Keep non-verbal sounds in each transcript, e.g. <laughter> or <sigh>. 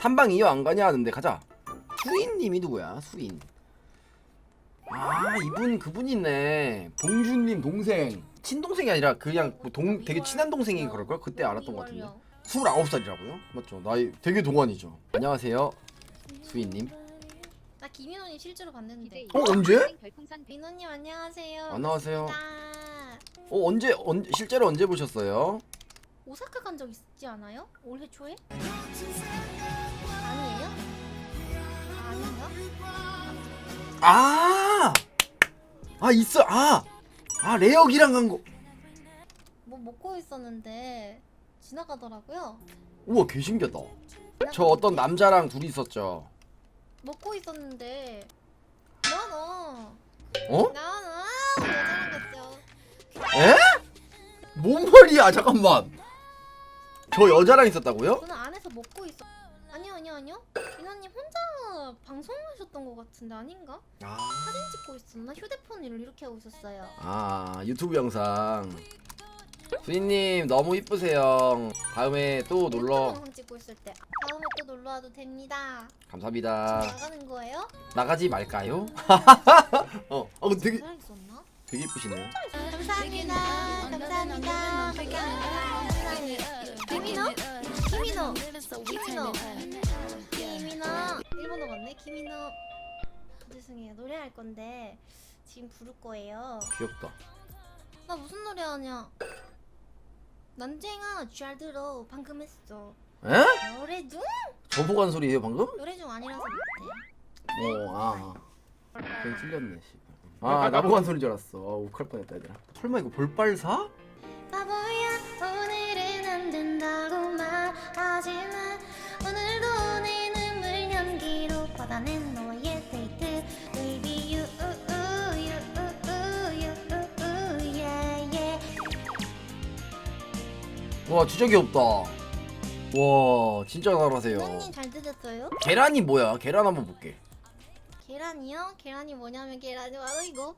탐방 이어 안 가냐 하는데 가자. 수인님이 누구야? 수인. 아 이분 그분 있네. 봉준님 동생. 친동생이 아니라 그냥 뭐 동 되게 친한 동생이 그럴 걸 그때 알았던 것 같은데. 29살이라고요? 맞죠? 나이 되게 동안이죠. 안녕하세요. 수인님. 나 김인호님 실제로 봤는데. 어 언제? 민호님 안녕하세요. 안녕하세요. 반갑습니다. 어 언제 언 실제로 언제 보셨어요? 오사카 간 적 있지 않아요? 올해 초에? 아! 아 있어. 아. 아 레역이랑 간 거. 뭐 먹고 있었는데 지나가더라고요. 우와 개 신기하다. 저 어떤 남자랑 둘이 있었죠. 먹고 있었는데 나너 어? 나나 여자랑 갔죠. 에? 뭔 말이야? 잠깐만. 저 여자랑 있었다고요? 저는 안에서 먹고 있어. 아니요 아니요 아니요. 민호님 혼자 방송하셨던 것 같은데 아닌가? 아, 사진 찍고 있었나? 휴대폰을 이렇게 하고 있었어요. 아 유튜브 영상. 수인님 너무 이쁘세요. 다음에 또 유튜브 놀러 영상 찍고 있을 때 다음에 또 놀러 와도 됩니다. 감사합니다. 나가는 거예요? 나가지 말까요? <laughs> 어, 어 근데 되게 잘 있었나? 되게 이쁘시네. 감사합니다. 감사합니다. 김인호? 김인호? 김인호? 김인호. 죄송해요. 노래할 건데 지금 부를 거예요. 귀엽다. 나 무슨 노래 하냐? 난쟁아 잘 들어 방금 했어. 에? 노래 중? 저보고 한 소리예요 방금? 노래 중 아니라서 못해. 어, 아. 그냥 찔렸네, 씨. 아, 나보고 한 소리인 줄 알았어. 아, 욱할 뻔했다, 얘들아. 설마 이거 볼빨 사? 바보야 오늘은 안 된다고 말하지만 받아낸 너의 데이트 Baby you you you yeah yeah 와, 진짜 귀엽다. 와, 진짜 잘하세요. 부모님 잘 들었어요? 계란이 뭐야? 계란 한번 볼게. 계란이요? 계란이 뭐냐면 계란이 바로 이거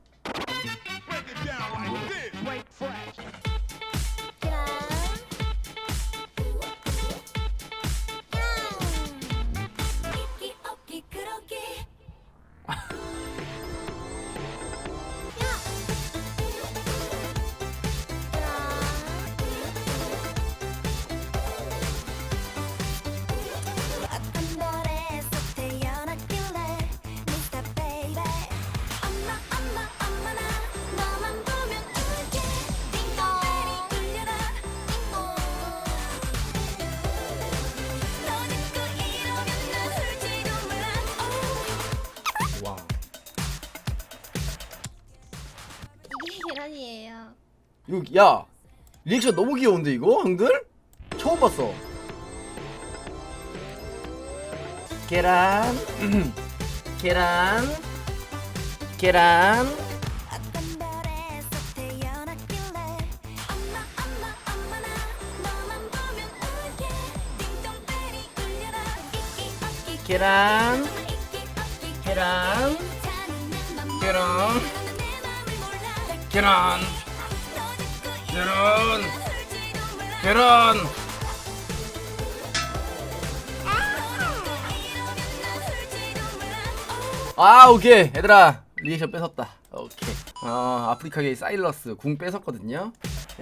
이거, 야! 리액션 너무 귀여운데, 이거? 형들? 처음 봤어. 계란. <clears throat> 계란. 계란. 계란. 계란. 계란. 계란. 계란. 계란. 아, 오케이. 얘들아. 리액션 뺏었다. 오케이. 어, 아프리카계의 사일러스 궁 뺏었거든요.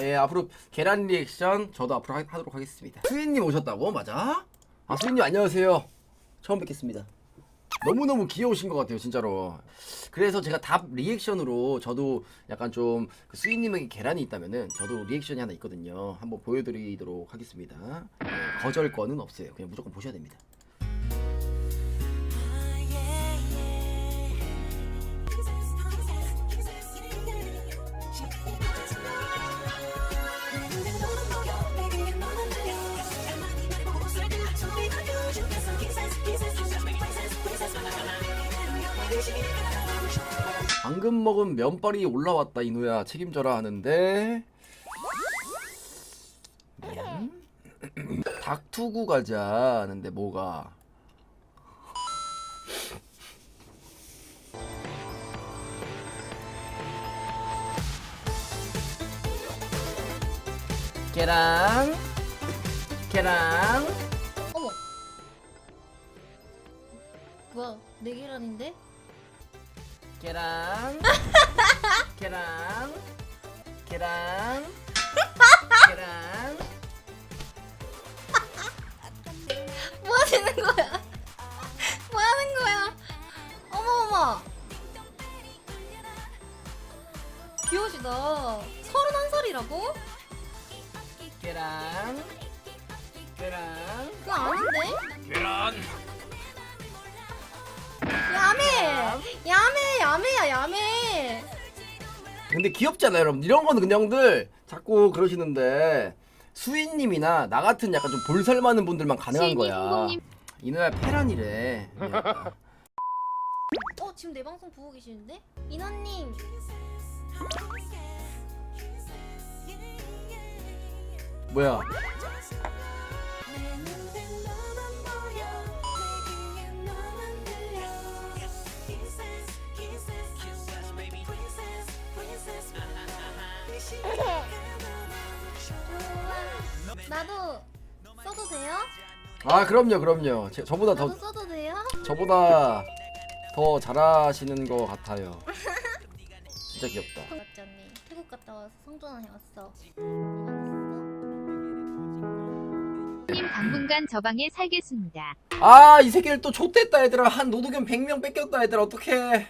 예, 앞으로 계란 리액션 저도 앞으로 하, 하도록 하겠습니다. 수인님 오셨다고? 맞아? 아, 수인님 안녕하세요. 처음 뵙겠습니다. 너무너무 귀여우신 것 같아요, 진짜로. 그래서 제가 답 리액션으로 저도 약간 좀그 수인님에게 계란이 있다면은 저도 리액션이 하나 있거든요. 한번 보여드리도록 하겠습니다. 예, 거절권은 없어요. 그냥 무조건 보셔야 됩니다. 방금 먹은 면발이 올라왔다 이노야. 책임져라 하는데. 미안 <clears throat> 닭투구 가자 하는데 뭐가? 계란. 계란. 어머. 네 계란인데? <laughs> 계란 계란 <laughs> 계란 계란 <laughs> 뭐 하시는 거야? 뭐 하는 거야? 어머 어머. 귀여우시다. 서른한 살이라고? 계란 계란 그거 아는데? 계란 야매! 야매! 야매야 야매! 근데 귀엽잖아요 여러분 이런 거는 그냥 형들 자꾸 그러시는데 수인님이나 나 같은 약간 좀 볼살 많은 분들만 가능한 거야 이 누나 페란이래. 어 지금 내 방송 보고 계시는데? 인원님 뭐야 나도 써도 돼요? 아 그럼요 그럼요. 제, 저보다 더 나도 써도 돼요? 저보다 더 잘하시는 것 같아요. 진짜 귀엽다. 맞지 언니. 태국 갔다 와서 성전환 해왔어. 님 당분간 저 방에 살겠습니다. 아 이 새끼를 또 좆됐다 얘들아. 한 노두견 100명 뺏겼다 얘들아. 어떡해